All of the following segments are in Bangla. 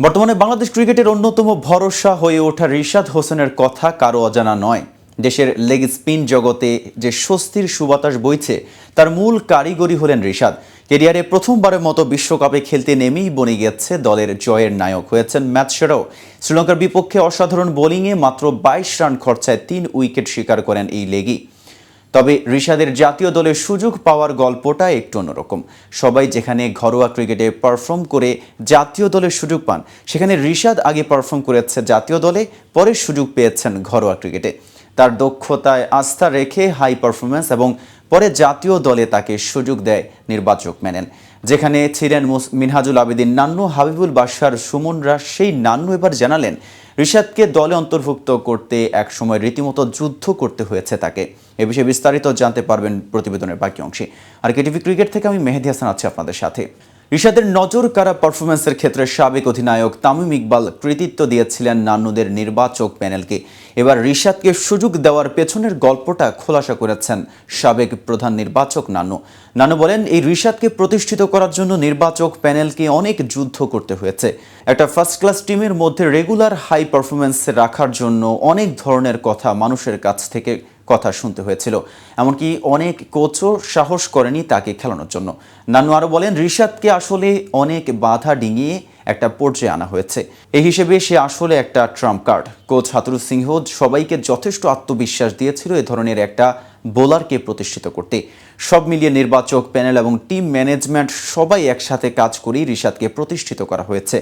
বর্তমানে বাংলাদেশ ক্রিকেটের অন্যতম ভরসা হয়ে ওঠা রিশাদ হোসেনের কথা কারও অজানা নয়। দেশের লেগ স্পিন জগতে যে স্বস্তির সুবাতাস বইছে, তার মূল কারিগরি হলেন রিশাদ। কেরিয়ারে প্রথমবারের মতো বিশ্বকাপে খেলতে নেমেই বনে গেছে দলের জয়ের নায়ক। হয়েছেন ম্যাচ সেরাও। শ্রীলঙ্কার বিপক্ষে অসাধারণ বোলিংয়ে মাত্র বাইশ রান খরচায় তিন উইকেট শিকার করেন এই লেগই তবে ঋষাদের জাতীয় দলে সুযোগ পাওয়ার গল্পটা একটু অন্যরকম। সবাই যেখানে ঘরোয়া ক্রিকেটে পারফর্ম করে জাতীয় দলের সুযোগ পান, সেখানে ঋষাদ আগে পারফর্ম করেছে জাতীয় দলে, পরে সুযোগ পেয়েছেন ঘরোয়া ক্রিকেটে। তার দক্ষতায় আস্থা রেখে হাই পারফরমেন্স এবং পরে জাতীয় দলে তাকে সুযোগ দেয় নির্বাচক মেনেন। যেখানে ছিলেন মিনহাজুল আবেদিন নান্নু, হাবিবুল বাসার সুমনরা, সেই নান্নু এবার জানালেন, রিশাদকে দলে অন্তর্ভুক্ত করতে একসময় রীতিমতো যুদ্ধ করতে হয়েছে তাকে। এ বিষয়ে বিস্তারিত জানতে পারবেন প্রতিবেদনের বাকি অংশে। আর কেটিভি ক্রিকেট থেকে আমি মেহেদি হাসান আছি আপনাদের সাথে। রিশাদের নজর কারা পারফরমেন্সের ক্ষেত্রে সাবেক অধিনায়ক তামিম ইকবাল কৃতিত্ব দিয়েছিলেন নান্নুদের নির্বাচক প্যানেলকে। এবার রিশাদকে সুযোগ দেওয়ার পেছনের গল্পটা খোলাসা করেছেন সাবেক প্রধান নির্বাচক নান্নু। নানু বলেন, এই রিশাদকে প্রতিষ্ঠিত করার জন্য নির্বাচক প্যানেলকে অনেক যুদ্ধ করতে হয়েছে। একটা ফার্স্ট ক্লাস টিমের মধ্যে রেগুলার হাই পারফরমেন্স রাখার জন্য অনেক ধরনের কথা মানুষের কাছ থেকে কথা শুনতে হয়েছিল। এমনকি অনেক কোচও সাহস করেনি তাকে খেলানোর জন্য। নানু আরও বলেন, রিশাদকে আসলে অনেক বাধা ডিঙিয়ে একটা পর্যায়ে আনা হয়েছে। এই হিসেবে সে আসলে একটা trump card. Coach Hathurusingha সবাইকে যথেষ্ট আত্মবিশ্বাস দিয়েছিল এ ধরনের একটা বোলারকে প্রতিষ্ঠিত করতে। সব মিলিয়ে নির্বাচক প্যানেল এবং টিম ম্যানেজমেন্ট সবাই একসাথে কাজ করেই রিশাদকে প্রতিষ্ঠিত করা হয়েছে।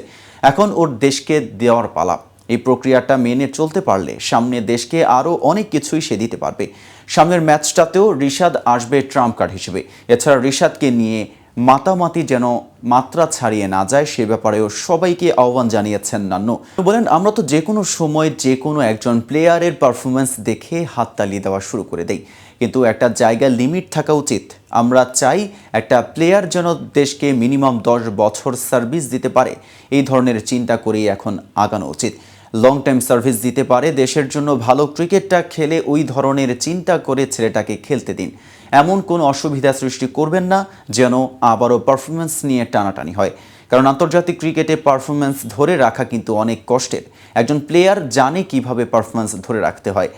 এখন ওর দেশকে দেওয়ার পালা। এই প্রক্রিয়াটা মেনে চলতে পারলে সামনে দেশকে আরও অনেক কিছুই সে দিতে পারবে। সামনের ম্যাচটাতেও রিশাদ আসবে ট্রাম্প কার্ড হিসেবে। এছাড়া রিশাদকে নিয়ে মাতামাতি যেন মাত্রা ছাড়িয়ে না যায়, সে ব্যাপারেও সবাইকে আহ্বান জানিয়েছেন নান্নু। বলেন, আমরা তো যে কোনো সময় যে কোনো একজন প্লেয়ারের পারফরমেন্স দেখে হাততালি দেওয়া শুরু করে দেই। কিন্তু একটা জায়গা লিমিট থাকা উচিত। আমরা চাই একটা প্লেয়ার যেন দেশকে মিনিমাম দশ বছর সার্ভিস দিতে পারে। এই ধরনের চিন্তা করেই এখন আগানো উচিত। লং টাইম সার্ভিস দিতে পারে, দেশের জন্য ভালো ক্রিকেটটা খেলে ওই ধরনের চিন্তা করে ছেলেটাকে খেলতে দিন। এমন কোনো অসুবিধা সৃষ্টি করবেন না, যেন আবারও পারফরমেন্স নিয়ে টানাটানি হয়। কারণ আন্তর্জাতিক ক্রিকেটে পারফরমেন্স ধরে রাখা কিন্তু অনেক কষ্টের। একজন প্লেয়ার জানে কীভাবে পারফরমেন্স ধরে রাখতে হয়।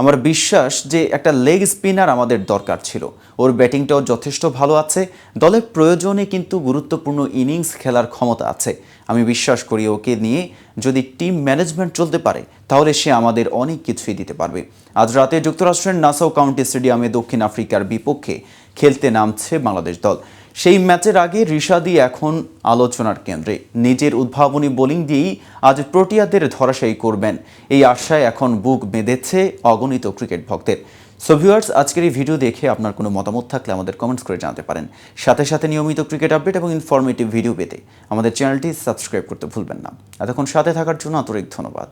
আমার বিশ্বাস যে একটা লেগ স্পিনার আমাদের দরকার ছিল। ওর ব্যাটিংটাও যথেষ্ট ভালো আছে। দলের প্রয়োজনে কিন্তু গুরুত্বপূর্ণ ইনিংস খেলার ক্ষমতা আছে। আমি বিশ্বাস করি ওকে নিয়ে যদি টিম ম্যানেজমেন্ট চলতে পারে, তাহলে সে আমাদের অনেক কিছুই দিতে পারবে। আজ রাতে যুক্তরাষ্ট্রের নাসাও কাউন্টি স্টেডিয়ামে দক্ষিণ আফ্রিকার বিপক্ষে খেলতে নামছে বাংলাদেশ দল। সেই ম্যাচের আগে ঋষাদি এখন আলোচনার কেন্দ্রে। নিজের উদ্ভাবনী বোলিং দিয়েই আজ প্রোটিয়াদের ধরাশায়ী করবেন। এই আশায় এখন বুক বেঁধেছে অগণিত ক্রিকেট ভক্তের। সো ভিউয়ার্স আজকের এই ভিডিও দেখে আপনার কোনো মতামত থাকলে আমাদের কমেন্টস করে জানাতে পারেন। সাথে সাথে নিয়মিত ক্রিকেট আপডেট এবং ইনফরমেটিভ ভিডিও পেতে আমাদের চ্যানেলটি সাবস্ক্রাইব করতে ভুলবেন না। এতক্ষণ সাথে থাকার জন্য আন্তরিক ধন্যবাদ।